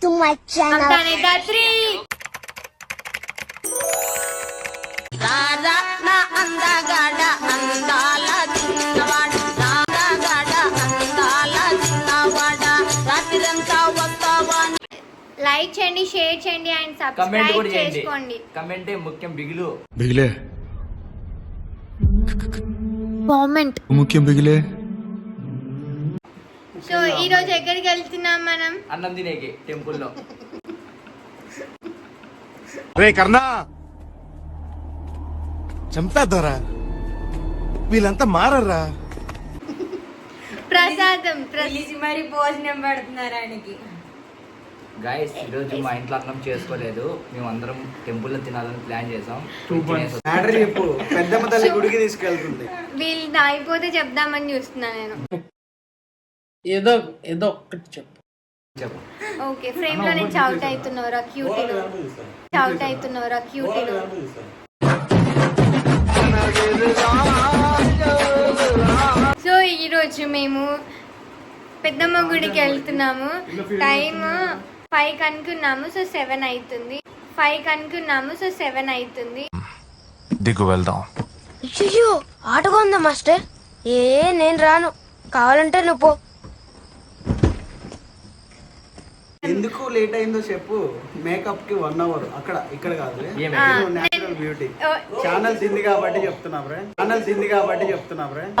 to my channel. Like చేయండి share చేయండి and comment కూడా సబ్స్క్రైబ్ చేయండి. చేసుకోండి. కమెంటే ముఖ్యం బిగులు? బిగిలే. కామెంట్ ముఖ్యం బిగిలే. సో ఈ రోజు ఎక్కడికి వెళ్తున్నాం మనం? అన్నం తినేకి టెంపుల్లో. రే కర్ణా! చంపేద్దారా. వీళ్ళంతా మారరా ప్రసాదం ప్ర- పిలిచి మరి భోజనం పెడుతున్నారు ఆయనకి. గాయస్ ఈరోజు మా ఇంట్లో అన్నం చేసుకోలేదు. మేము అందరం టెంపుల్లో తినాలని ప్లాన్ చేసాం. మ్యాటర్ చెప్పు. పెద్దమ్మ తల్లి గుడికి తీసుకెళ్తుంది. వీళ్ళు అయిపోతే చెప్దామని చూస్తున్నా నేను. ఏదో ఏదో ఒక్కటి చెప్పు. చెప్పు. ఓకే ఫ్రేమ్లో నేను చౌట్ అవుతున్నవరా క్యూటీలు? చౌట్ అవుతున్నవరా క్యూటీలు? సో ఈరోజు మేము పెద్దమ్మ గుడికి వెళ్తున్నాము. టైం ఫైవ్ అనుకున్నాము సో సెవెన్ అవుతుంది. ఫైవ్ అనుకున్నాము సో సెవెన్ అవుతుంది. దిగు వెళ్దాం. అయ్యో ఆటగా ఉందా మాస్టర్? ఏ నేను రాను. కావాలంటే నువ్వు పో. ఎందుకు లేట్ అయిందో చెప్పు. మేకప్కి వన్ అవర్ అక్కడ ఇక్కడ కాదు. ఏమి? నేచురల్ బ్యూటీ ఛానల్ తింది కాబట్టి చెప్తున్నా ఫ్రెండ్ ఛానల్ తింది కాబట్టి చెప్తున్నా friend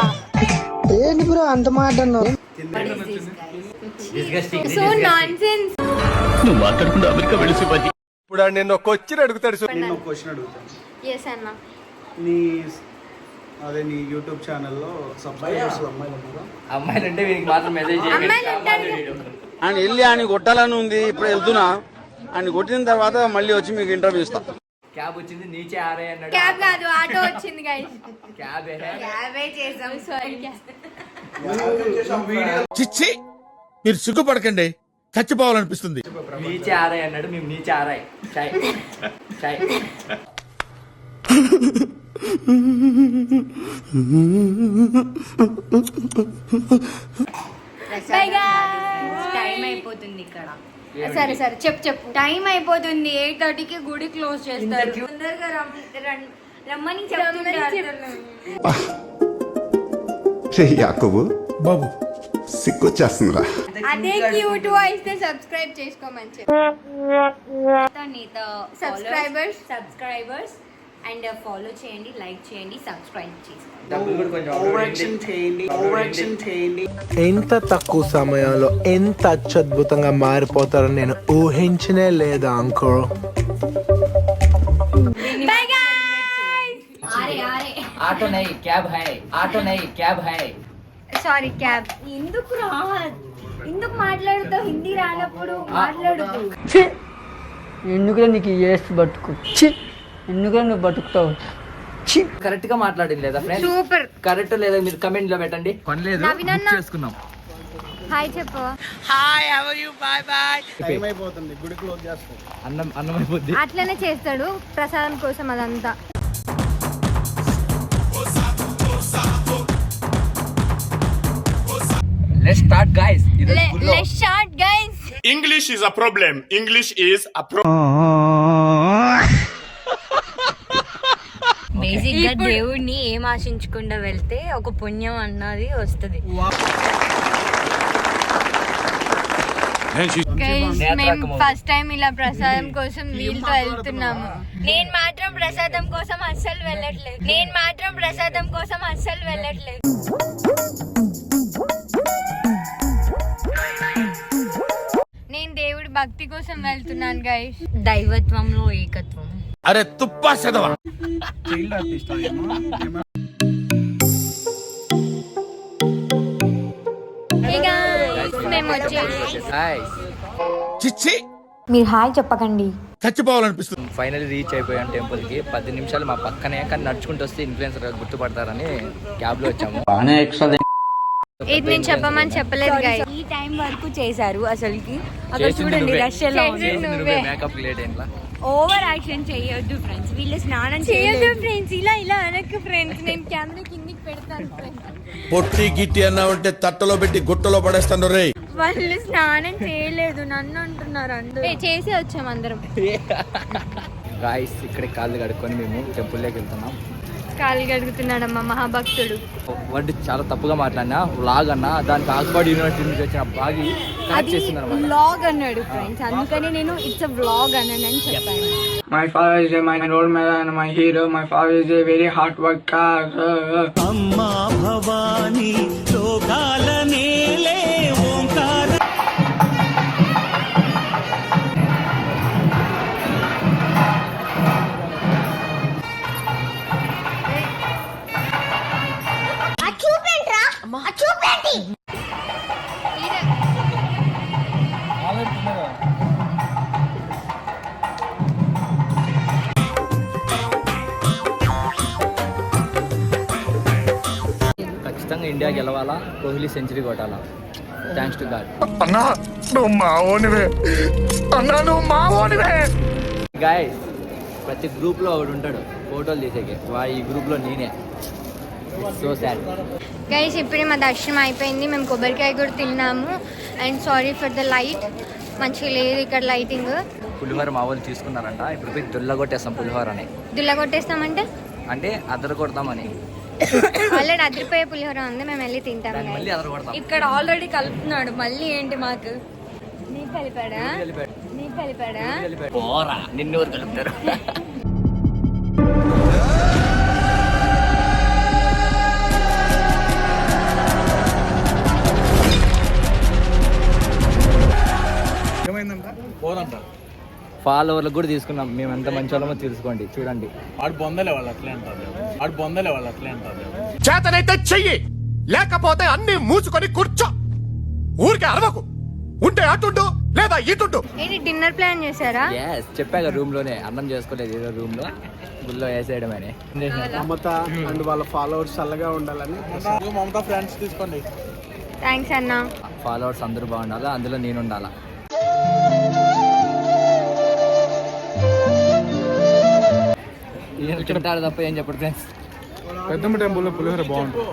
disgusting so nonsense ఇప్పుడు నేను ఒక వచ్చిన అడుగుతాడు నిన్న ఒక క్వశ్చన్ అడుగుతాను నీ అదే నీ యూట్యూబ్ ఛానల్లో సబ్స్క్రైబర్స్ అమ్మాయిలు ఉన్నారా? అమ్మాయిలు అంటే వీరికి మాత్రం మెసేజ్ చేయండి ఆయన వెళ్ళి ఆయన కొట్టాలని ఉంది ఇప్పుడు వెళ్తున్నా. ఆయన కొట్టిన తర్వాత మళ్ళీ వచ్చి మీకు ఇంటర్వ్యూ ఇస్తా. క్యాబ్ వచ్చింది నీచే ఆరే అన్నాడు. క్యాబ్ కాదు ఆటో వచ్చింది గైస్ క్యాబ్ యాభై చేసాం సారీ చిచ్చి మీరు సిగ్గుపడకండి. చచ్చిపోవాలనిపిస్తుంది. నీచే ఆరాయి అన్నాడు మేము నీచే ఆరాయి. చాయ్. చాయ్. అయిపోతుంది ఇక్కడ. సరే సరే చెప్పు చెప్పు. టైం అయిపోతుంది ఎయిట్ థర్టీకి గుడి క్లోజ్ చేస్తారు. తొందరగా రమ్మని యాకబు. బాబు. సిగ్గొచ్చేస్తుందిరా. అదే క్యూట్ వాయిస్తో సబ్స్క్రైబ్ చేసుకోమని చెప్పు. Subscribers. సబ్స్క్రైబర్స్ అండ్ ఫాలో చేయండి లైక్ చేయండి సబ్స్క్రైబ్ చేసుకోండి. ఎంత తక్కువ సమయంలో ఎంత అత్యద్భుతంగా మారిపోతారో నేను ఊహించనే లేదా ఆరే ఆటో నై క్యాబ్ హై ఆటో నై క్యాబ్ హై. సారీ క్యాబ్ ఎందుకు రా? ఎందుకు మాట్లాడుతావు? హిందీ రానప్పుడు మాట్లాడుతూ. ఎందుకులే నీకు ఏసు బతుకు? ఛీ ఎందుకులే నువ్వు బతుకుతావు? కరెక్ట్గా మాట్లాడింది లేదా సూపర్. కరెక్ట్ లేదా మీరు కమెంట్లో పెట్టండి చేసుకున్నాం హాయ్ చెప్పు. టైం అయిపోతుంది గుడి క్లోజ్ చేస్తారు అన్నం అన్నం అయిపోద్ది. అట్లనే చేస్తాడు ప్రసాదం కోసం అదంతా. Let's start guys let's start guys English is a problem English is a బేసిక్గా దేవుడిని ఏం ఆశించకుండా వెళ్తే ఒక పుణ్యం అన్నది వస్తుంది. మేము. ఫస్ట్ టైం ఇలా ప్రసాదం కోసం వీళ్ళతో వెళ్తున్నాము. నేను మాత్రం ప్రసాదం కోసం అస్సలు వెళ్ళట్లేదు. నేను మాత్రం ప్రసాదం కోసం అస్సలు వెళ్ళట్లేదు. నేను దేవుడి భక్తి కోసం వెళ్తున్నాను గైస్ దైవత్వంలో ఏకత్వం. అరే తుప్పా చదవా చైల్డ్ ఆర్టిస్ట్ మేము వచ్చేసి గైస్ చిచ్చి. మీరు హాయ్ చెప్పకండి. చచ్చిపోవాలనిపిస్తుంది. ఫైనల్ రీచ్ అయిపోయాం టెంపుల్కి. పది నిమిషాలు మా పక్కనే కానీ నడుచుకుంటూ వస్తే ఇన్ఫ్లుయెన్సర్ గుర్తుపడతారని క్యాబ్లో వచ్చాము. ఇది నేను చెప్పమని చెప్పలేదు ఈ టైం వరకు చేశారు అసలుకి. అక్కడ చూడండి. రష్ ఎలా ఉంది. ఓవర్ యాక్షన్ చేయొద్దు ఫ్రెండ్స్ వీళ్ళు స్నానం చేయదు చేయలేదు. ఫ్రెండ్స్ ఇలా ఇలా అనకు ఫ్రెండ్స్ నేను కెమెరా కిందికి పెడతాను friends. పొట్టి గిట్టి అన్నావంటే తట్టలో పెట్టి గుట్టలో పడేస్తాను రే. వాళ్ళు స్నానం చేయలేదు. నన్ను అంటున్నారు అందరూ. ఏ, చేసి వచ్చాం అందరం. గాయస్ ఇక్కడ కాళ్ళు కడుక్కొని మేము టెంపుల్లోకి వెళ్తున్నాం. కాలు గడుగుతున్నాడమ్మా మహాభక్తుడు. వాడు చాలా తప్పుగా మాట్లాడినా వ్లాగ్ అన్న దానికి ఆక్స్ఫర్డ్ యూనివర్సిటీ నుంచి వచ్చిన బాగి కనెక్ట్ అది చేస్తున్నారు. వ్లాగ్ అన్నాడు ఫ్రెండ్స్ అందుకని నేను ఇట్స్ వ్లాగ్ అన్నానని చెప్పాను. My father is my role model and my hero my father is a very hard worker అమ్మా భవానీ లోకాల నేలే గెలవాలా? కోహ్లీ సెంచరీ కొట్టాలా? థ్యాంక్స్ టు గాడ్ అన్నా నువ్వు మావోనివే అన్నా నువ్వు గాయస్ ప్రతి గ్రూప్లో ఒకడు ఉంటాడు. ఫోటోలు తీసేకి. వా ఈ గ్రూప్లో నేనే. సో సాడ్ గైస్ ఇప్పుడే మా దర్శనం అయిపోయింది. మేము కొబ్బరికాయ కూడా తిన్నాము. And sorry for the light మంచిగా లేదు ఇక్కడ లైటింగ్ పులిహోర మా వాళ్ళు తీసుకున్నారంట. ఇప్పుడు పోయి దుల్లగొట్టేస్తాం అని దుల్ల కొట్టేస్తామంటే అంటే అద్దరు కొడతామని. ఆల్రెడీ అదిరిపోయే పులిహోర ఉంది మేము వెళ్ళి తింటాం. మళ్ళీ ఇక్కడ ఆల్రెడీ కలుపుతున్నాడు. మళ్ళీ ఏంటి మాకు? నీ కలిపాడా? నీ కలిపాడా. పోరా నిన్ను ఎవరు కలుపుతారు? పోదంట ఫాలోవర్లకు కూడా తీసుకున్నాం. మేము ఎంత మంచి వాళ్ళమో తెలుసుకోండి. చూడండి. ఆడు బొందలే వాళ్ళు అట్లే అంటారు. ఆడు బొందలే వాళ్ళు అట్లే అంటారు. చేతనైతే చెయ్యి లేకపోతే అన్ని మూసుకొని కూర్చో. ఊరికే అరవకు. ఉంటే అటుండు లేదా ఇటుండు. ఏంటి డిన్నర్ ప్లాన్ చేశారా? ఎస్ చెప్పాక రూమ్లోనే అన్నం చేసుకోలేదు ఏదో రూమ్లో గుళ్ళో వేసేయడమని. మమత అండ్ వాళ్ళ ఫాలోవర్స్ చల్లగా ఉండాలని మమత ఫ్రెండ్స్ తీసుకోండి. థ్యాంక్స్ అన్న. ఫాలోవర్స్ అందరూ బాగుండాలా? అందులో నేను ఉండాలా? తింటారు తప్ప ఏం చెప్పడు ఫ్రెండ్స్ పెద్దమ్మ టెంపుల్లో పులిహోర బాగుంటుంది.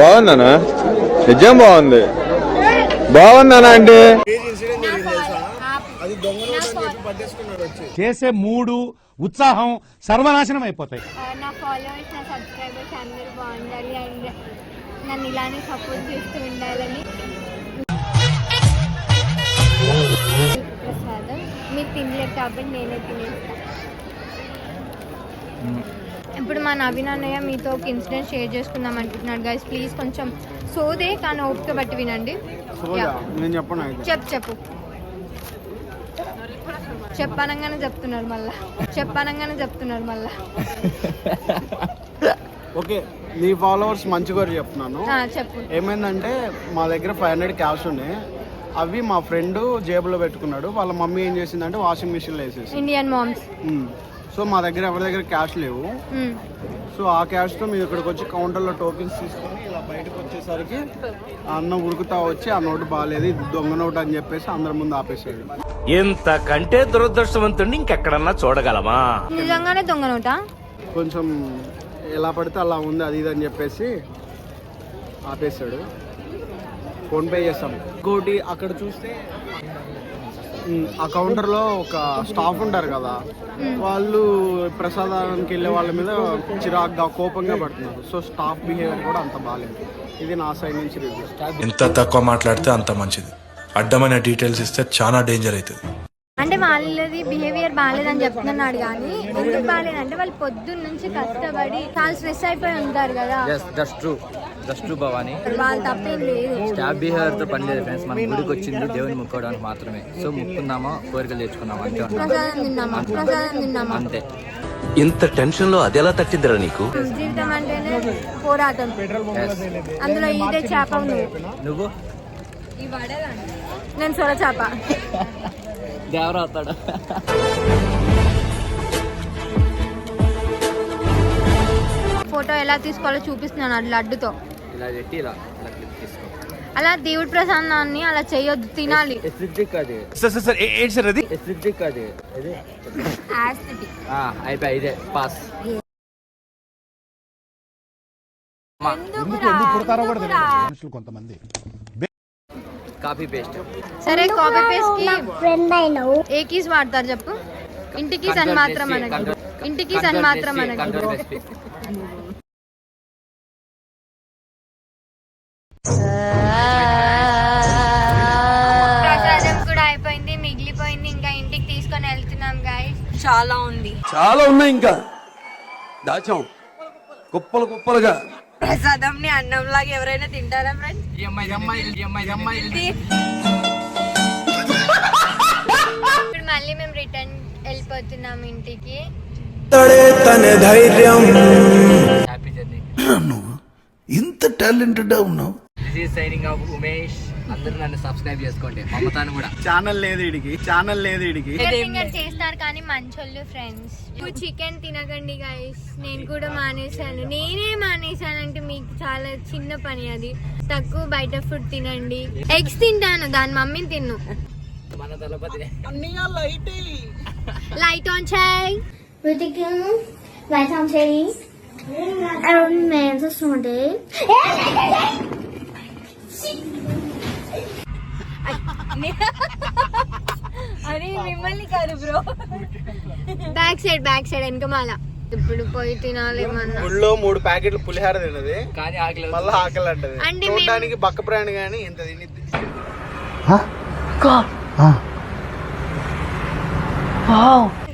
బాగుందనా నిజం బాగుంది. బాగుందనా అంటే చేసే మూడు ఉత్సాహం సర్వనాశనం అయిపోతాయి. నా ఫాలోవర్స్ నా సబ్స్క్రైబర్స్ అందరూ బాగుండాలి అండ్ నన్ను ఇలానే సపోర్ట్ చేస్తూ ఉండాలని. ప్రసాదం మీరు తినలేదు కాబట్టి నేనే తినేస్తాను ఇప్పుడు మా నవీన్ అన్నయ్య మీతో ఒక ఇన్సిడెంట్ షేర్ చేసుకుందాం అనుకుంటున్నాడు గైస్ ప్లీజ్ కొంచెం సోదే కానీ ఓపిక బట్టి వినండి. నేను చెప్పను చెప్పు చెప్పు. చెప్పనంగానే చెప్తున్నారు మళ్ళా. చెప్పనంగానే చెప్తున్నారు మళ్ళా. ఓకే నీ ఫాలోవర్స్ మంచిగా చెప్తున్నాను చెప్పు. ఏమైందంటే మా దగ్గర ఫైవ్ హండ్రెడ్ క్యాష్ ఉన్నాయి. అవి మా ఫ్రెండ్ జేబులో పెట్టుకున్నాడు. వాళ్ళ మమ్మీ ఏం చేసిందంటే వాషింగ్ మిషన్లో వేసేసి ఇండియన్ మామ్స్. సో మా దగ్గర ఎవరి దగ్గర క్యాష్ లేవు. సో ఆ క్యాష్తో మేము ఇక్కడికి వచ్చి కౌంటర్లో టోకెన్స్ తీసుకొని ఇలా బయటకు వచ్చేసరికి ఆ అన్న ఉరుకుతా వచ్చి ఆ నోటు బాగాలేదు ఇది దొంగ నోటు అని చెప్పేసి అందరి ముందు ఆపేసాడు. ఇంతకంటే దురదృష్టవంతుడిని ఇంకెక్కడన్నా చూడగలమా? నిజంగానే దొంగ నోటా? కొంచెం ఎలా పడితే అలా ఉంది అది ఇది అని చెప్పేసి ఆపేశాడు ఫోన్పే చేస్తాం. ఇంకోటి అక్కడ చూస్తే ఆ కౌంటర్లో ఒక స్టాఫ్ ఉంటారు కదా వాళ్ళు ప్రసాదానికి వెళ్ళే వాళ్ళ మీద చిరాగ్గా కోపంగా పడుతున్నారు. సో స్టాఫ్ బిహేవియర్ కూడా అంత బాగాలేదు ఇది నా సైడ్ నుంచి రివ్యూ. ఎంత తక్కువ మాట్లాడితే అంత మంచిది. అడ్డమైన డీటెయిల్స్ ఇస్తే చాలా డేంజర్ అవుతుంది. అంటే వాళ్ళది బిహేవియర్ బాగాలేదని చెప్తున్నాడు కానీ ఎందుకు బాగాలేదంటే వాళ్ళు పొద్దున్న నుంచి కష్టపడి చాలా స్ట్రెస్ అయిపోయి ఉంటారు కదా. ట్రూ భవానీ. స్టాఫ్ బిహేవియర్తో పని లేదు ఫ్రెండ్స్ మన గుడికి వచ్చింది దేవుని ముక్కోవడానికి మాత్రమే. సో ముక్కుందామా? కోరికలు తెచ్చుకున్నామా అంతే తిన్నామా అంతే. ఇంత టెన్షన్లో అది ఎలా తట్టిందిరా నీకు? జీవితం అంటేనే పోరాటం. అందులో ఇదే చేప నువ్వు నువ్వు? నేను సొర చేప. దేవరా అవుతాడు ఫోటో ఎలా తీసుకోవాలో చూపిస్తున్నాను అది లడ్డుతో. ఇలా పెట్టి ఇలా ఇలా తీసుకో. అలా దేవుడి ప్రసాదాన్ని అలా చేయొద్దు తినాలి. సార్ సార్ సార్ ఏంటి సార్ అది? Aesthetic. అయిపోయి ఇదే పాస్ కాపీ పేస్ట్ సరే కాపీ పేస్ట్కి ఏ కీస్ వాడతారు చెప్పు? ఇంటికి సన్ మాత్రం అనకు ఇంటికి సన్ మాత్రం అనకు అయిపోయింది మిగిలిపోయింది ఇంకా ఇంటికి తీసుకొని వెళ్తున్నాం గాయస్ చాలా ఉంది. చాలా ఉన్నాయి ఇంకా. దాచాం. కుప్పలు కుప్పలుగా. ప్రసాదం ని అన్నం లాగా ఎవరైనా తింటారా ఫ్రెండ్స్ ఇప్పుడు మళ్ళీ మేము రిటర్న్ వెళ్ళిపోతున్నాం ఇంటికి. హ్యాపీ జర్నీ ఇంత టాలెంటెడ్ ఉన్నావు. This is signing off Umesh అందరూ నన్ను సబ్స్క్రైబ్ చేసుకోండి. మమతాను కూడా. ఛానల్ లేదు ఇడికి. ఛానల్ లేదు ఇడికి. చేస్తారు కానీ మంచోళ్ళు ఫ్రెండ్స్ చికెన్ తినకండి గైస్ నేను కూడా మానేశాను. నేనే మానేశానంటే మీకు చాలా చిన్న పని అది. తక్కువ బయట ఫుడ్ తినండి. ఎగ్స్ తింటాను దాని మమ్మీని తిన్ను. మన తలపతి. లైట్ ఆన్ చేయి అరే మిమ్మల్ని కాదు bro. Back side back side వెనకమాల ఇప్పుడు పోయి తినాలి ఏమన్నా. గుళ్ళో మూడు ప్యాకెట్లు పులిహార తినది కానీ ఆకలి మళ్ళీ ఆకలి అంటది అంటే మేము- చూడడానికి బక్క ప్రాణి కానీ ఇంత తినిద్ది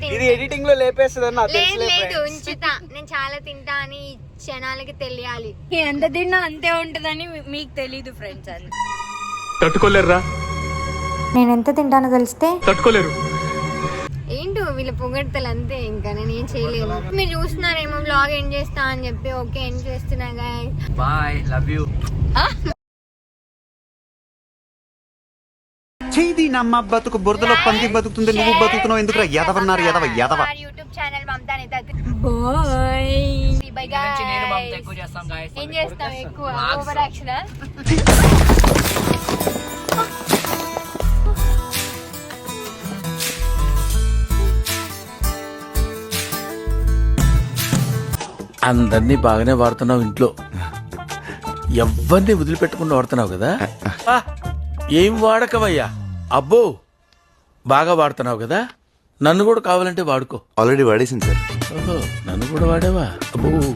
ఇది ఎడిటింగ్లో లేపేస్తుంది నాకు లేదు. ఉంచుతా. నేను చాలా తింటా అని క్షణాలకి తెలియాలి. ఎంత తిన్నా అంతే ఉంటుందని మీకు తెలీదు ఫ్రెండ్స్ అని తట్టుకోలేరురా. నేను ఎంత తింటానో తెలిస్తే తట్టుకోలేరు. ఏంటో వీళ్ళ పొగడతలు అంతే ఇంకా నేను ఏం చేయలేను. మీరు చూస్తున్నారేమో బ్లాగ్ ఎండ్ చేస్తా అని చెప్పి ఓకే ఎండ్ చేస్తున్నా guys. బాయ్ లవ్ యూ చేయి నమ్మ బతుకు బురదలో పంది బతుకుతుంది నువ్వు బతుకుతున్నావు ఎందుకు ఎదవన్నారు ఎదవ ఎదవ YouTube channel Mamata bye bye నుంచి నేను మమత గాయ్స్ ఎక్కువ చేస్తాం గాయస్ ఏం చేస్తాం ఎక్కువ. ఓవర్ యాక్షన్ అందరినీ బాగానే వాడుతున్నావు ఇంట్లో. ఎవరిని వదిలిపెట్టకుండా వాడుతున్నావు కదా? ఆ, ఏం వాడకవయ్యా? అబ్బో బాగా వాడుతున్నావు కదా? నన్ను కూడా కావాలంటే వాడుకో. ఆల్రెడీ వాడేసింది సార్. ఓహో నన్ను కూడా వాడేవా? అబ్బో.